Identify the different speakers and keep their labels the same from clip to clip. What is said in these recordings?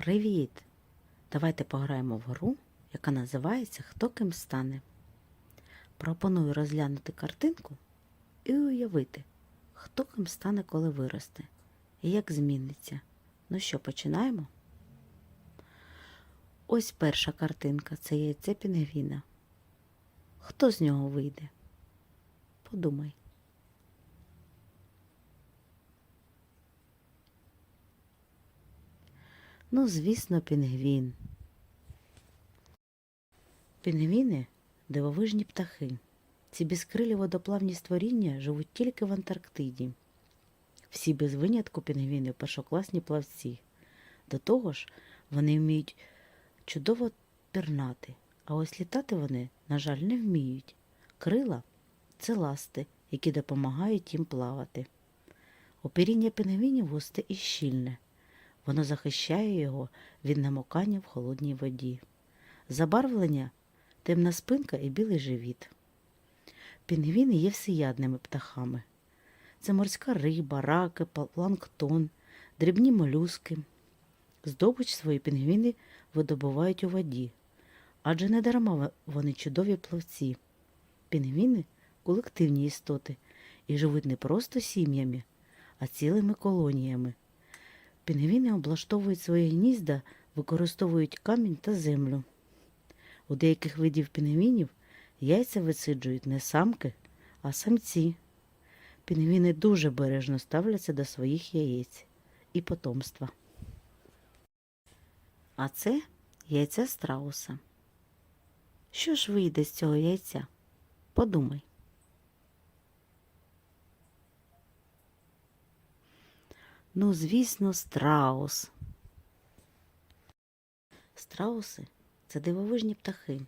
Speaker 1: Привіт! Давайте пограємо в гру, яка називається Хто ким стане. Пропоную розглянути картинку і уявити, хто ким стане, коли виросте, і як зміниться. Ну що, починаємо? Ось перша картинка це яйце пінгвіна. Хто з нього вийде? Подумай. Ну, звісно, пінгвін. Пінгвіни дивовижні птахи. Ці безкрилі водоплавні створіння живуть тільки в Антарктиді. Всі без винятку пінгвіни першокласні плавці. До того ж, вони вміють чудово пірнати, а ось літати вони, на жаль, не вміють. Крила це ласти, які допомагають їм плавати. Оперіння пінгвінів густе і щільне. Воно захищає його від намокання в холодній воді. Забарвлення темна спинка і білий живіт. Пінгвіни є всеядними птахами. Це морська риба, раки, планктон, дрібні молюски. Здобич свої пінгвіни видобувають у воді, адже не дарма вони чудові плавці. Пінгвіни колективні істоти і живуть не просто сім'ями, а цілими колоніями. Пінгвіни облаштовують свої гнізда, використовують камінь та землю. У деяких видів пінгвінів яйця висиджують не самки, а самці. Пінгвіни дуже бережно ставляться до своїх яєць і потомства. А це яйця страуса. Що ж вийде з цього яйця? Подумай. Ну, звісно, страус. Страуси це дивовижні птахи,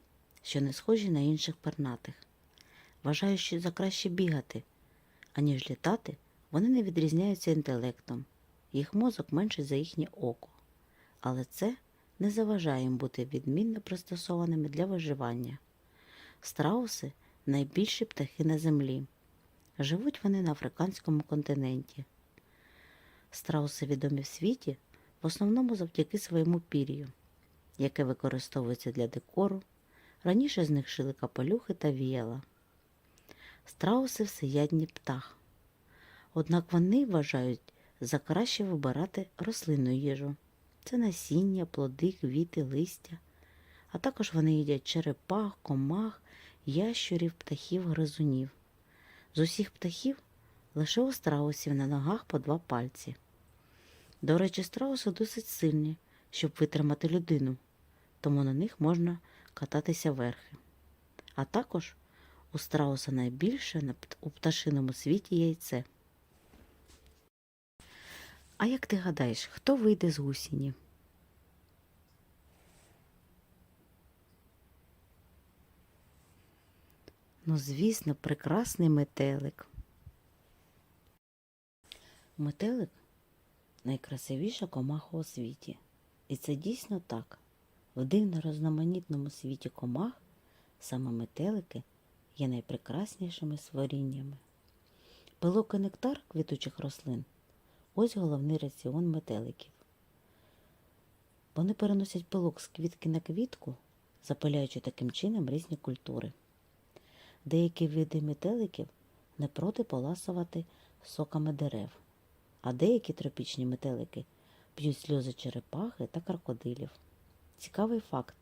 Speaker 1: що не схожі на інших пернатих. Вважаю, що за краще бігати, аніж літати, вони не відрізняються інтелектом, їх мозок менший за їхнє око. Але це не заважає їм бути відмінно пристосованими для виживання. Страуси найбільші птахи на землі. Живуть вони на африканському континенті. Страуси відомі в світі в основному завдяки своєму пір'ю, яке використовується для декору. Раніше з них шили капелюхи та віяла. Страуси всеядні птах. Однак вони вважають за краще вибирати рослинну їжу. Це насіння, плоди, квіти, листя. А також вони їдять черепах, комах, ящурів, птахів, гризунів. З усіх птахів лише у страусів на ногах по два пальці. До речі, страуси досить сильні, щоб витримати людину, тому на них можна кататися верхи. А також у страуса найбільше у пташиному світі яйце. А як ти гадаєш, хто вийде з гусіні? Ну, звісно, прекрасний метелик. Метелик найкрасивіша комаха у світі. І це дійсно так. В дивно розноманітному світі комах саме метелики є найпрекраснішими створіннями. Пилок і нектар квітучих рослин ось головний раціон метеликів. Вони переносять пилок з квітки на квітку, запиляючи таким чином різні культури. Деякі види метеликів не проти поласувати соками дерев, а деякі тропічні метелики п'ють сльози черепахи та крокодилів. Цікавий факт.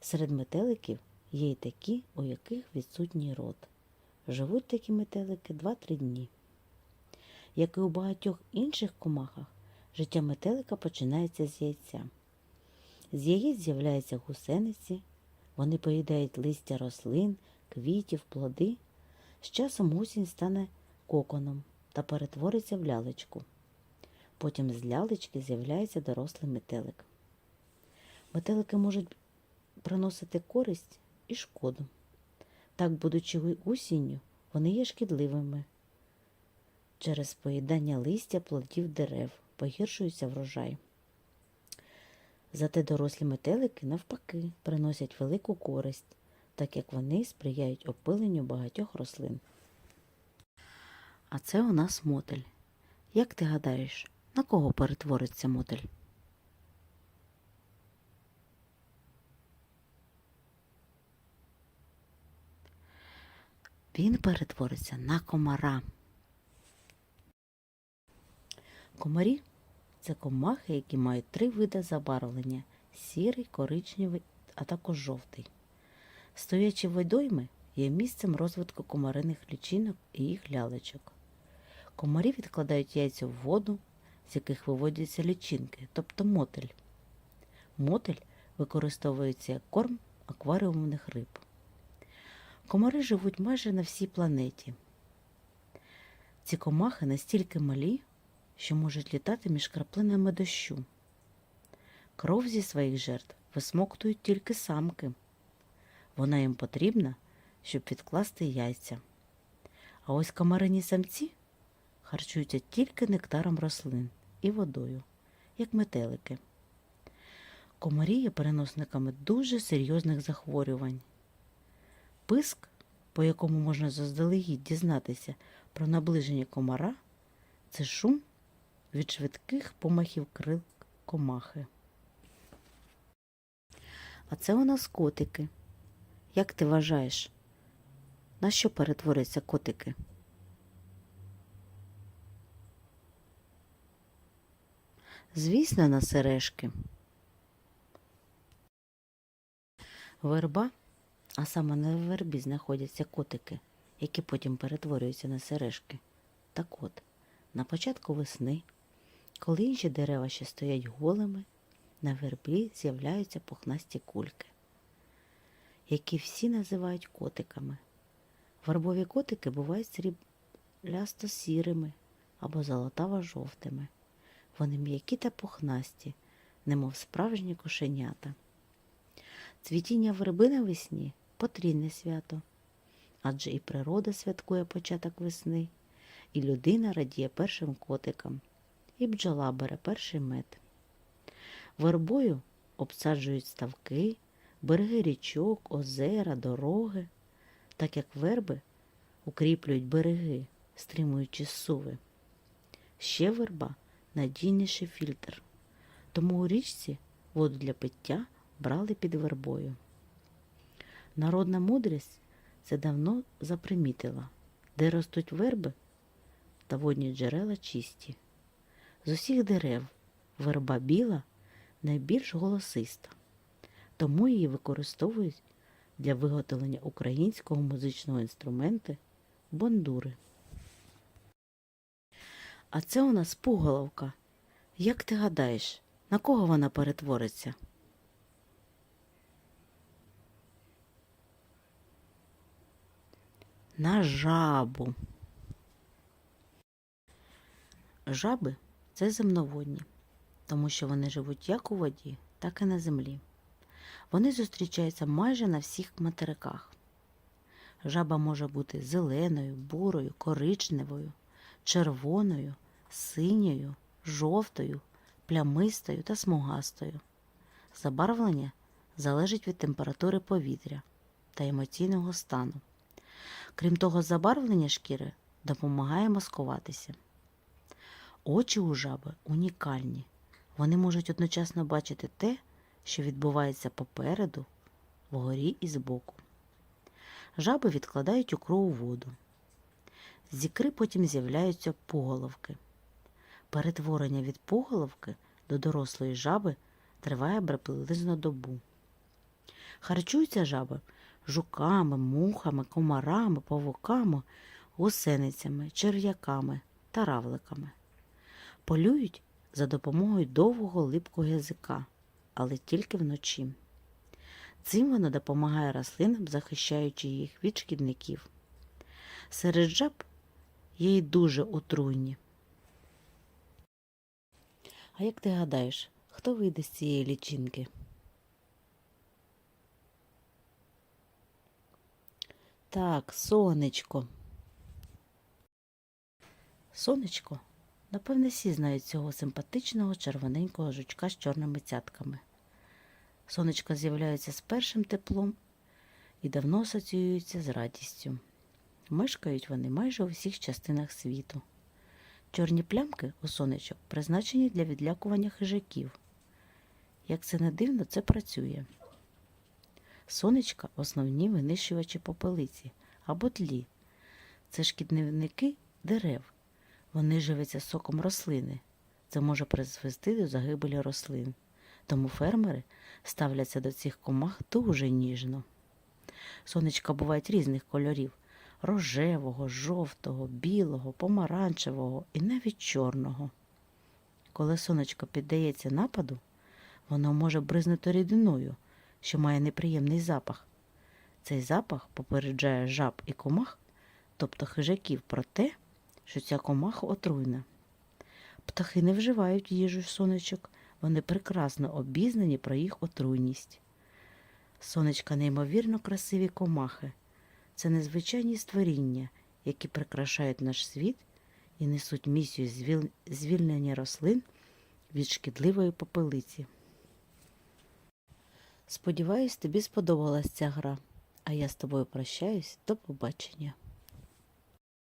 Speaker 1: Серед метеликів є й такі, у яких відсутній рот. Живуть такі метелики 2-3 дні. Як і у багатьох інших комахах, життя метелика починається з яйця. З яєць з'являються гусениці, вони поїдають листя рослин, квітів, плоди. З часом гусінь стане коконом та перетвориться в лялечку. Потім з лялечки з'являється дорослий метелик. Метелики можуть приносити користь і шкоду. Так, будучи осінню, вони є шкідливими. Через поїдання листя плодів дерев погіршується врожай. Зате дорослі метелики, навпаки, приносять велику користь, так як вони сприяють опиленню багатьох рослин. А це у нас мотель. Як ти гадаєш, на кого перетвориться мотель? Він перетвориться на комара. Комарі це комахи, які мають три види забарвлення сірий, коричневий, а також жовтий. Стоячі водойми є місцем розвитку комариних лічинок і їх лялечок. Комарі відкладають яйця в воду, з яких виводяться лічинки, тобто мотель. Мотель використовується як корм акваріумних риб. Комари живуть майже на всій планеті. Ці комахи настільки малі, що можуть літати між краплинами дощу. Кров зі своїх жертв висмоктують тільки самки. Вона їм потрібна, щоб відкласти яйця. А ось комарині самці харчуються тільки нектаром рослин і водою, як метелики. Комарі є переносниками дуже серйозних захворювань. Писк, по якому можна заздалегідь дізнатися про наближення комара, це шум від швидких помахів крил комахи. А це у нас котики. Як ти вважаєш, на що перетворяться котики? Звісно, на сережки. Верба, а саме на вербі знаходяться котики, які потім перетворюються на сережки. Так от, на початку весни, коли інші дерева ще стоять голими, на вербі з'являються пухнасті кульки, які всі називають котиками. Вербові котики бувають сріблясто сірими або золотаво-жовтими. Вони м'які та пухнасті, немов справжні кошенята. Цвітіння верби навесні потрійне свято, адже і природа святкує початок весни, і людина радіє першим котикам, і бджола бере перший мед. Вербою обсаджують ставки, береги річок, озера, дороги, так як верби укріплюють береги, стримуючи суви. Ще верба надійніший фільтр, тому у річці воду для пиття брали під вербою. Народна мудрість це давно запримітила, де ростуть верби та водні джерела чисті. З усіх дерев верба біла найбільш голосиста, тому її використовують для виготовлення українського музичного інструменту бондури. А це у нас пуголовка. Як ти гадаєш, на кого вона перетвориться? На жабу. Жаби це земноводні, тому що вони живуть як у воді, так і на землі. Вони зустрічаються майже на всіх материках. Жаба може бути зеленою, бурою, коричневою, червоною, синьою, жовтою, плямистою та смугастою. Забарвлення залежить від температури повітря та емоційного стану. Крім того, забарвлення шкіри допомагає маскуватися. Очі у жаби унікальні. Вони можуть одночасно бачити те, що відбувається попереду, вгорі і збоку. Жаби відкладають ікру у воду. З ікри потім з'являються пуголовки. Перетворення від пуголовки до дорослої жаби триває приблизно добу. Харчуються жаби жуками, мухами, комарами, павуками, гусеницями, черв'яками та равликами. Полюють за допомогою довгого липкого язика, але тільки вночі. Цим вона допомагає рослинам, захищаючи їх від шкідників. Серед жаб є й дуже отруйні. А як ти гадаєш, хто вийде з цієї лічинки? Так, сонечко. Сонечко, напевне, всі знають цього симпатичного червоненького жучка з чорними цятками. Сонечко з'являється з першим теплом і давно асоціюється з радістю. Мешкають вони майже у всіх частинах світу. Чорні плямки у сонечок призначені для відлякування хижаків. Як це не дивно, це працює. Сонечка основні винищувачі попелиці або тлі, Це шкідники дерев. Вони живляться соком рослини. Це може призвести до загибелі рослин. Тому фермери ставляться до цих комах дуже ніжно. Сонечка бувають різних кольорів рожевого, жовтого, білого, помаранчевого і навіть чорного. Коли сонечко піддається нападу, воно може бризнути рідиною, що має неприємний запах. Цей запах попереджає жаб і комах, тобто хижаків, про те, що ця комаха отруйна. Птахи не вживають їжу сонечок, вони прекрасно обізнані про їх отруйність. Сонечка неймовірно красиві комахи. Це незвичайні створіння, які прикрашають наш світ і несуть місію звільнення рослин від шкідливої попелиці. Сподіваюсь, тобі сподобалась ця гра, а я з тобою прощаюсь. До побачення.